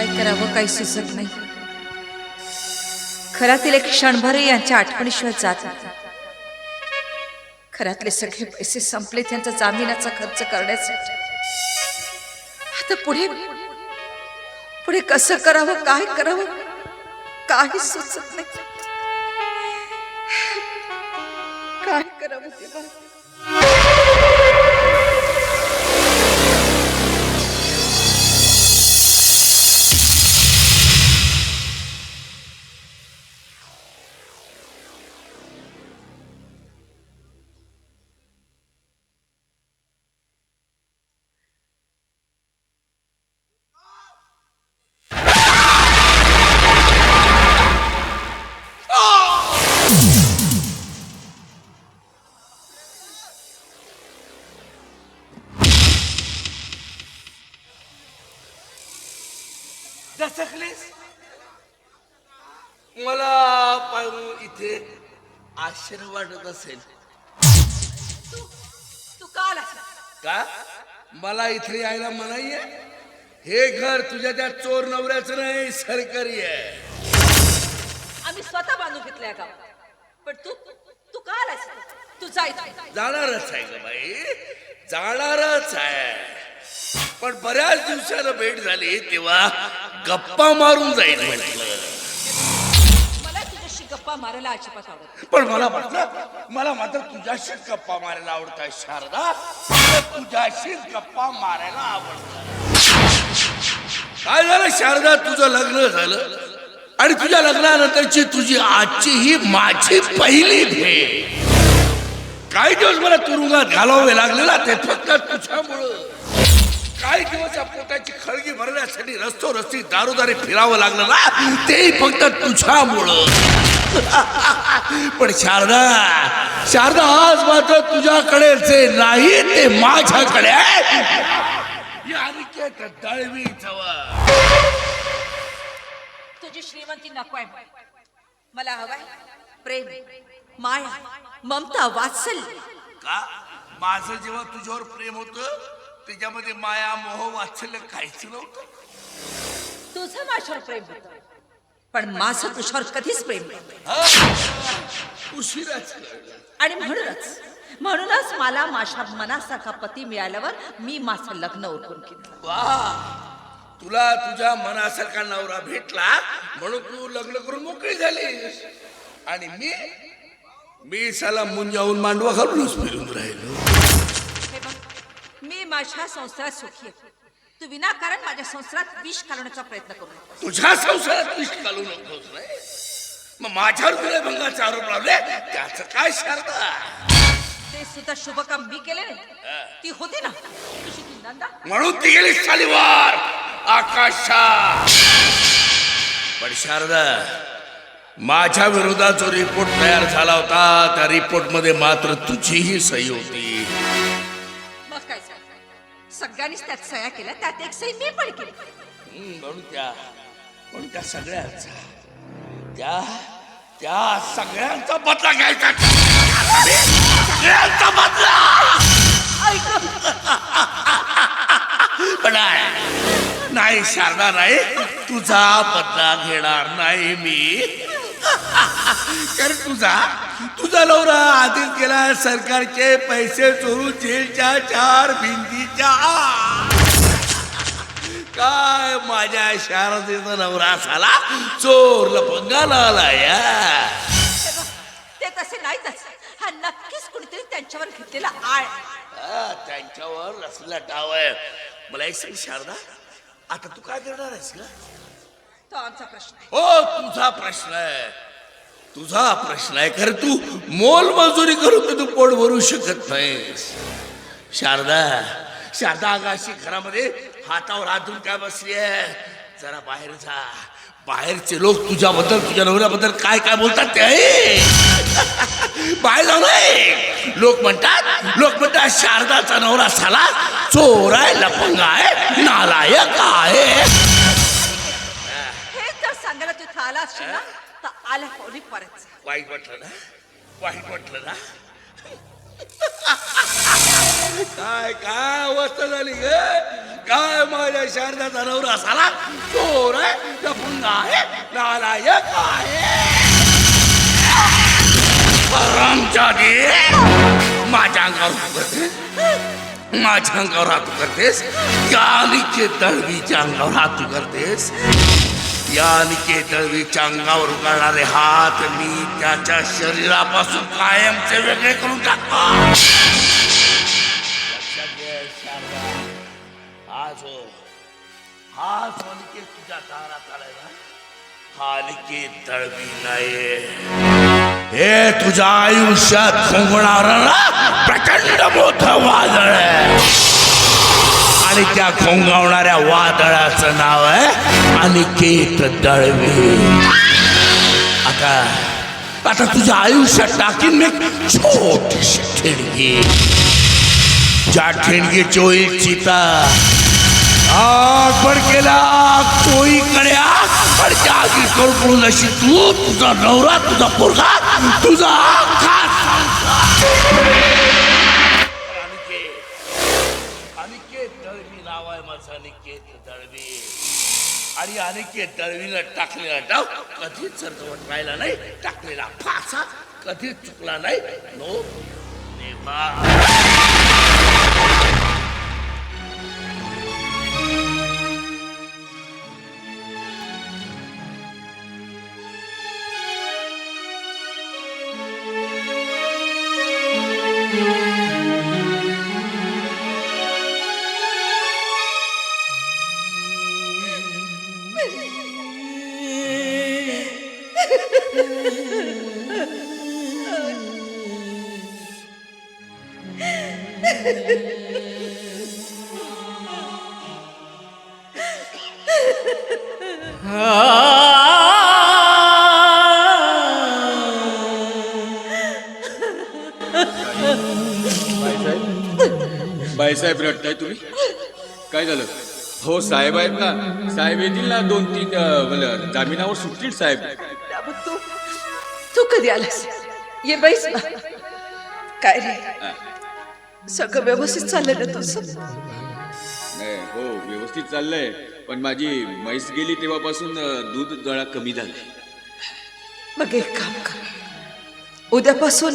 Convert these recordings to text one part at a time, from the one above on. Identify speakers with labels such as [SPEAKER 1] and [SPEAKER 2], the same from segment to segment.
[SPEAKER 1] काय करावं काही सुचत नाही. खरातील एक क्षणभर यांच्या आठवणीशिवाय जात घरातले सगळे पैसे संपले त्यांचा जामिनाचा खर्च करण्यासाठी आता पुढे पुढे कसं करावं काय करावं काही सुचत नाही. काय करावं ते
[SPEAKER 2] दचकलीस मला पाहून इथे आश्चर्य वाटत असेल.
[SPEAKER 1] तू का आलास?
[SPEAKER 2] का? मला इथे यायला मनाई आहे? हे घर तुझ्या त्या चोर नवऱ्याचं नाही सरकारी आहे.
[SPEAKER 1] आम्ही स्वतः बांधून घेतलंय गाव पण तू तू का आलास? तू जाय
[SPEAKER 2] जाणारच आहे ग बाई. जाणारच आहे. पण बऱ्याच दिवसानं भेट झाली तेव्हा गप्पा मारून जाईल म्हटलं.
[SPEAKER 1] मला तुझ्याशी गप्पा मारायला अजिबात आवडत नाही.
[SPEAKER 2] पण मला वाटलं मला मात्र तुझ्याशीच गप्पा मारायला आवडत आहे शारदा. मला तुझ्याशीच गप्पा मारायला आवडत काय झालं शारदा? तुझं लग्न झालं. आणि तुझ्या लग्नानंतरची तुझी आजची ही माझी पहिली भेट. काही दिवस मला तुरुंगात घालावे लागले ना ते फक्त तुझ्यामुळं. काही दिवस या पोटाची खळगी भरण्यासाठी रस्तो रस्ती दारोदारी फिरावं लागलं ना ते फक्त तुझ्यामुळं. पण शारदा शारदा आज मात्र तुझ्याकडे जे नाही ते माझ्याकडे दळवी
[SPEAKER 1] तुझी श्रीमंती नको आहे मला हवाय प्रेम माया ममता वात्सल्य.
[SPEAKER 2] का? माझं जेव्हा तुझ्यावर प्रेम होत त्याच्यामध्ये माया मोह वात्सल्य काहीच नव्हतं.
[SPEAKER 1] तुझं माझ्यावर प्रेम होतं. पण माझं तुझ्यावर कधीच प्रेम
[SPEAKER 2] उशिराच कळलं.
[SPEAKER 1] आणि म्हणूनच म्हणूनच मला माझ्या मनासारखा पती मिळाल्यावर मी माझं लग्न उरकून केलं
[SPEAKER 2] वा. तुला तुझ्या मनासारखा नवरा भेटला म्हणून तू लग्न करून मोकळी झालीस. आणि मी मी साला मुंजावून मांडवा घालूनच फिरून राहिलो.
[SPEAKER 1] माझ्या संसारात सुखी आहे. तू विनाकारण माझ्या संसारात विष घालवण्याचा प्रयत्न करू नको
[SPEAKER 2] तुझ्या संसारात विष घालू नकोस मग माझ्यावर तुला भंगाचे आरोप लावले त्याचं काय शारदा
[SPEAKER 1] ते सुद्धा शुभकाम मी केले नाही. ती होती ना. तुझी ती नंदा.
[SPEAKER 2] म्हणून ती गेली सालीवार आकाशा. पण शारदा माझ्या विरोधात जो रिपोर्ट तयार झाला होता त्या रिपोर्टमध्ये मात्र तुझीही सही होती.
[SPEAKER 1] मग काय झालं? सगळ्यांनीच त्यात सया केल्या त्यात एक सही मी पण केली.
[SPEAKER 2] हम्म, म्हणून त्या म्हणून त्या सगळ्यांचा. त्या त्या सगळ्यांचा बदला घ्यायचा. सगळ्यांचा बदला! पण नाही नाही शारदा नाही. तुझा बदला घेणार नाही मी. कारण तुझा तुझा नवरा आधीच गेला सरकारचे पैसे चोरून जेलच्या चार भिंती आत. काय माझ्या शारदेचा नवरा झाला? चोर लपंगाला आला या.
[SPEAKER 1] हे बघ, ते तसे नाहीतच. हा नक्कीच कुणीतरी त्यांच्यावर घेतलेला आळ.
[SPEAKER 2] हा, त्यांच्यावर रसला टाव आहे. मला एक सांग शारदा आता तू काय करणार आहेस का
[SPEAKER 1] तो आमचा प्रश्न आहे.
[SPEAKER 2] हो तुझा प्रश्न आहे. तुझा प्रश्न आहे खरं तू मोलमजुरी करून तर तू पोट भरू शकत नाहीस. शारदा शारदा अगाशी घरामध्ये हातावर हात धुवून काय बसली आहे? जरा बाहेर जा. बाहेरचे लोक तुझ्याबद्दल तुझ्या नवऱ्याबद्दल काय काय बोलतात ते. बाहेर जाऊ नये. लोक म्हणतात लोक म्हणतात शारदाचा नवरा साला चोर आहे लपंग आहे नालायक आहे.
[SPEAKER 1] हे जर सांगायला तू इथं आला असशील ना तर आल्या पोरी परत.
[SPEAKER 2] वाईट वाटलं ना? वाईट वाटलं ना? काय काय अवस्था झाली ग? काय माझ्या शारदा जनावर असाला चोर आहे लफंगा आहे नालायक आहे. माझ्या अंगावर तू माझ्या अंगावर हात करतेस. या तळवीच्या दळवीच्या अंगावर हात करतेस. या अनिकेत दळवीच्या अंगावर उघडणारे हात मी त्याच्या शरीरापासून कायमचे वेगळे करून टाकतो. हा हा जो तुझ्या दारात आलाय ना। दळवी नाही हे तुझ्या आयुष्यात खोंगणार ना प्रचंड मोठ वादळ आहे। आणि त्या खोंगावणाऱ्या वादळाचं नाव आहे अनिकेत दळवी। आता आता तुझ्या आयुष्यात टाकीन मी छोटीशी ठिणगी। ज्या ठिणगीची होईल चिता आग केला चोईकडे आग पण जागी करून अशी तू तुझा नवरा तुझा पोरगा तुझा अख्खा संसार. आणि अनिकेत दळवीला टाकलेला डाव कधीच अर्धवट राहिला नाही. टाकलेला फासा कधीच चुकला नाही. नो नेव्हर
[SPEAKER 3] बाईसाहेब रडताय तुम्ही? काय झालं? हो साहेब आहेत ना. साहेब येतील ना दोन तीन अं, जामिनावर सुटतील साहेब.
[SPEAKER 1] त्यामुळे तू तू कधी आलास? ये बैस ना. काय रे? सगळं व्यवस्थित चाललं ना तुझं?
[SPEAKER 3] नाही हो व्यवस्थित चाललंय. पण माझी म्हैस गेली तेव्हापासून दूध जरा कमी झालंय
[SPEAKER 1] मग एक काम कर. उद्यापासून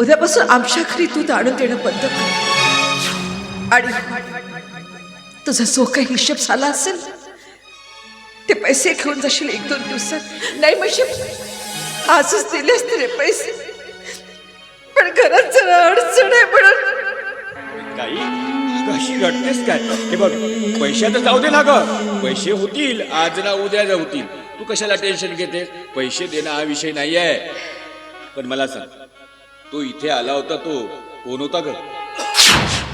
[SPEAKER 1] उद्यापासून आमच्या घरी दूध आणून देणं बंद कर. आणि तुझा जो काही हिशोब झाला असेल ते पैसे घेऊन जाशील एक दोन दिवसात. नाही म्हणजे आजच दिले असते रे पैसे. पण घरात जरा अडचण आहे म्हणून.
[SPEAKER 3] काही कशी रडतेस काय? हे बघ पैशाचं जाऊ दे ना ग. पैसे होतील आज ना उद्या होतील. तू कशाला टेन्शन घेते पैसे देणं हा विषय नाही आहे पण मला सांग तो इथे आला होता तो. कोण होता ग?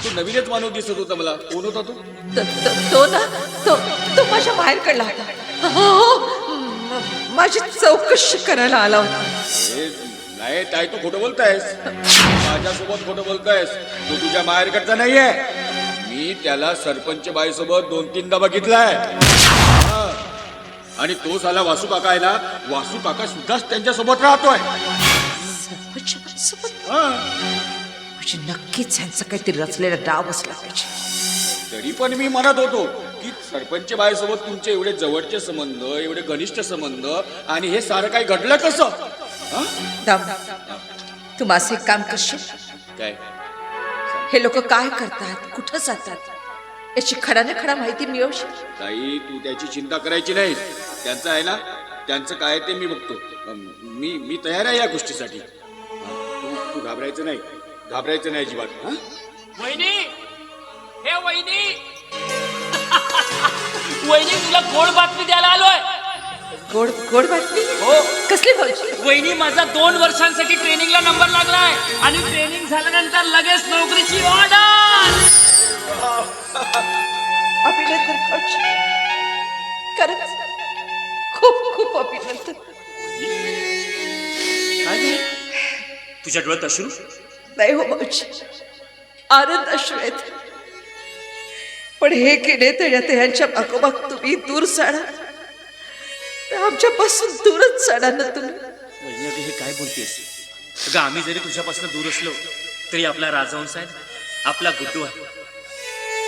[SPEAKER 3] तो नवीनच माणूस दिसत होता मला. कोण होता तो?
[SPEAKER 1] तो- ना तो तो माझ्या बाहेर कडला होता. हो हो. माझी चौकशी करायला आला होता.
[SPEAKER 3] हे नाही ताई तू खोटं बोलतायस. माझ्यासोबत खोटं बोलतायस. तो तुझ्या माहेरकडचा नाहीये. मी त्याला सरपंच बाईसोबत दोन तीनदा बघितलाय. आणि तो साला वासू काका आहे ना वासू काका सुद्धाच त्यांच्यासोबत राहतोय.
[SPEAKER 1] सोबत. म्हणजे नक्कीच यांचा काहीतरी रचलेला डाव असला पाहिजे.
[SPEAKER 3] तरी पण मी म्हणत होतो की सरपंच बाईसोबत तुमचे एवढे जवळचे संबंध एवढे घनिष्ठ संबंध आणि हे सारं काही घडलं कसं? हा?
[SPEAKER 1] दाम तू माझं एक काम करशील?
[SPEAKER 3] काय?
[SPEAKER 1] हे लोक काय करतात? कुठं जातात? याची खडाने खडा माहिती मिळवशील?
[SPEAKER 3] ताई तू त्याची चिंता करायची नाही त्यांचं आहे ना त्यांचं काय ते मी बघतो. मी मी तयार आहे या गोष्टीसाठी. हा, तू तू घाबरायचं नाही. घाबरायचं नाही अजिबात. हा?
[SPEAKER 4] वहिनी! हे वहिनी! वहिनी तुला गोड बातमी द्यायला आलोय.
[SPEAKER 1] गोड गोड बातमी?
[SPEAKER 4] हो.
[SPEAKER 1] कसली भाऊजी
[SPEAKER 4] वहिनी माझा दोन वर्षांसाठी ट्रेनिंगला नंबर लागलाय. आणि ट्रेनिंग झाल्यानंतर लगेच नोकरीची ऑर्डर
[SPEAKER 1] अभिनंदन भाऊजी खरंच खूप खूप अभिनंदन.
[SPEAKER 4] तुझ्या डोळ्यात अश्रू?
[SPEAKER 1] नाही हो भाऊजी आनंद अश्रू आहेत. पण हे केले तर आता ह्यांच्या मागोमाग तुम्ही दूर जाणार. आमच्यापासून दूरच जाणार ना तुम्ही.
[SPEAKER 4] अगं हे काय बोलतेस? अगं आम्ही जरी तुझ्यापासून दूर असलो तरी आपला राजहंस आहे आपला गुड्डू आहे.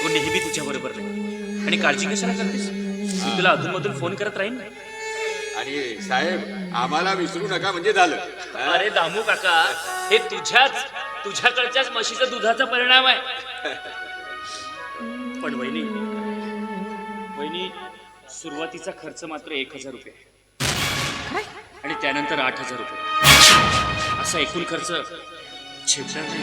[SPEAKER 4] तो नेहमी तुझ्या बरोबर नाही. आणि काळजी कशाला करतेस? मी तुला अधूनमधून फोन करत राहीन ना.
[SPEAKER 3] आणि साहेब आम्हाला विसरू नका म्हणजे झालं. हा?
[SPEAKER 4] अरे दामू काका हे तुझ्याच तुझ्याकडच्याच म्हशीच्या दुधाचा परिणाम आहे. पण वहिनी वहिनी सुरुवातीचा खर्च मात्र एक हजार रुपये आणि त्यानंतर आठ हजार रुपये. असा एकूण खर्च झेपणार नाही.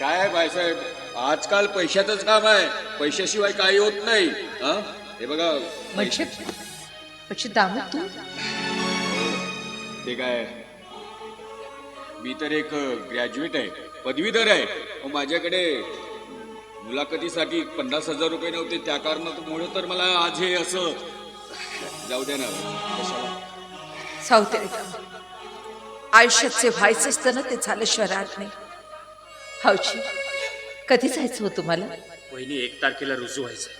[SPEAKER 3] काय बायसाहेब आजकाल पैशातच काम आहे. पैशाशिवाय काही होत नाही. हा? हे बघा.
[SPEAKER 1] म्हणजे म्हणजे दामू तू?
[SPEAKER 3] ते काय? मी तर एक ग्रॅज्युएट आहे. पदवीधर आहे. माझ्याकडे मुलाखतीसाठी पन्नास हजार रुपये नव्हते. त्या कारणामुळे तर मला आज हे असं जाऊ द्या ना.
[SPEAKER 1] सावते. आयुष्यात जे व्हायचं असतं ना ते झालं शहरात नाही हावची कधी जायचं हो तुम्हाला?
[SPEAKER 4] वहिनी एक तारखेला रुजू व्हायचं.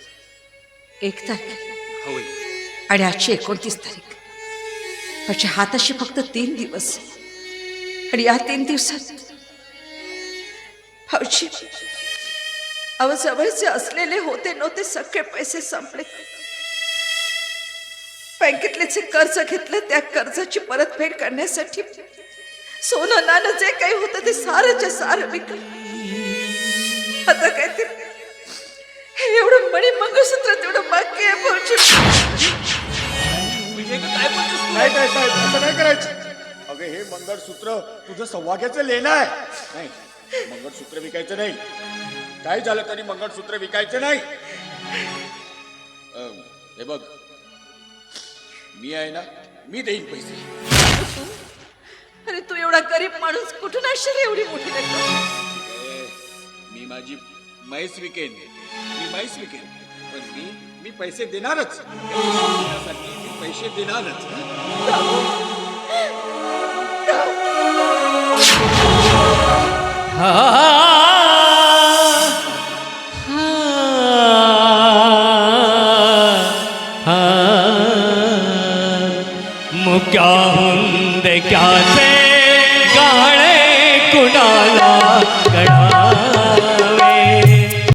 [SPEAKER 1] एक तारीख?
[SPEAKER 4] हो वहिनी.
[SPEAKER 1] आणि आजची एकोणतीस तारीख. म्हणजे हाताशी फक्त तीन दिवस. आणि या तीन दिवसात हौशी अव जवळचे असलेले होते नव्हते सगळे पैसे संपले. बँकेतले जे कर्ज घेतलं त्या कर्जाची परतफेड करण्यासाठी सोनं नाणं जे काही होतं ते सारंच्या सारं विकलं. आता काय ते हे एवढं मणी मंगळसूत्र तेवढं बाकी आहे भाऊजी.
[SPEAKER 5] नाही काय साहेब असं नाही करायचं. अगं हे मंगळसूत्र तुझं सौभाग्याचं लेणं आहे. नाही मंगळसूत्र विकायचं नाही. काय झालं तरी मंगळसूत्र विकायचं नाही?
[SPEAKER 3] अं, हे बघ मी आहे ना मी देईन पैसे.
[SPEAKER 1] अरे तू एवढा गरीब माणूस कुठून असेल एवढी मोठी रक्कम
[SPEAKER 3] ए, मी माझी म्हैस विकेन मी म्हैस विकेन. पण मी मी पैसे देणारच. त्यासाठी मी पैसे देणारच.
[SPEAKER 6] मुक्या हुंद क्याचे गाणे कुणाला